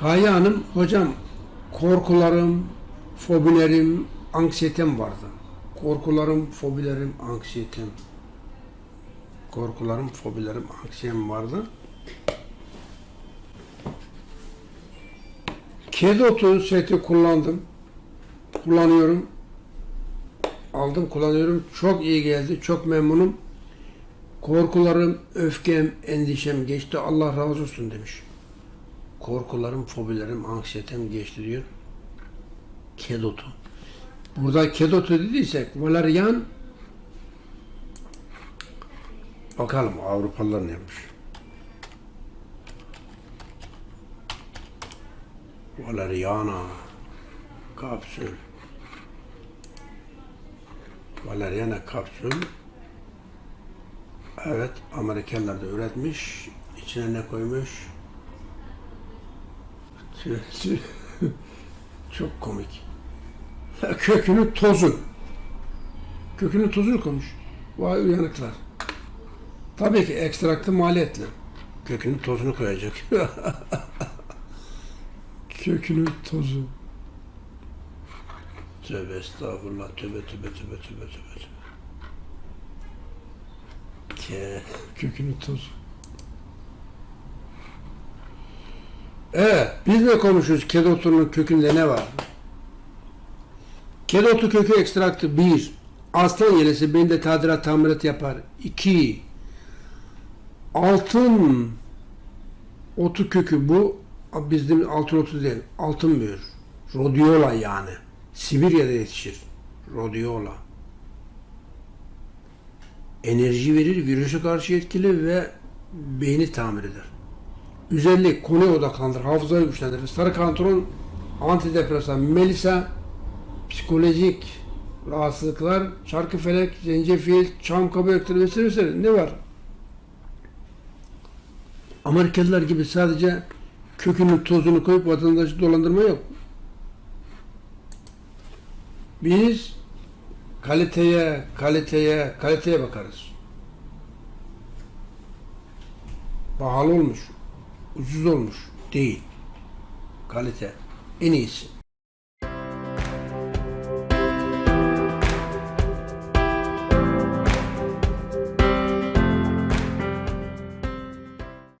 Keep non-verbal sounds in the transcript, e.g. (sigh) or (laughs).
Gaye Hanım, hocam korkularım, fobilerim, anksiyetem vardı. Korkularım, fobilerim, anksiyetem. Korkularım, fobilerim, anksiyetem vardı. Kedi otu seti kullandım. Kullanıyorum. Aldım, kullanıyorum. Çok iyi geldi. Çok memnunum. Korkularım, öfkem, endişem geçti. Allah razı olsun demiş. Korkularım, fobilerim, anksiyetem geçti diyor. Kedotu. Burada kedotu dediysek valerian bakalım Avrupalılar ne yapmış. Valeriana kapsül Valeriana kapsül Evet, Amerikalılar da üretmiş. İçine ne koymuş? Çok komik. Kökünün tozu. Kökünün tozunu koymuş. Vay uyanıklar. Tabii ki ekstraktı maliyetli. Kökünün tozunu koyacak. (laughs) Kökünün tozu. Tövbe estağfurullah. Tövbe tövbe tövbe tövbe tövbe. Ke, kökünün tozu. Evet, biz ne konuşuyoruz? Kedotunun kökünde ne var? Kedotu kökü ekstraktı 1. Aslan yelesi beyinde tadilat tamirat yapar. 2. Altın otu kökü bu bizim altın otu değil. Altın mühür. Rhodiola yani. Sibirya'da yetişir. Rhodiola. Enerji verir, virüse karşı etkili ve beyni tamir eder. Özellik konuya odaklandır, hafızayı güçlendirir. Sarı kantron, antidepresan, melisa, psikolojik rahatsızlıklar, çarkıfelek, zencefil, çam kabuğu vesaire vesaire ne var? Amerikalılar gibi sadece kökünün tozunu koyup vatandaşı dolandırma yok. Biz kaliteye, kaliteye, kaliteye bakarız. Pahalı olmuş, ucuz olmuş değil. Kalite en iyisi.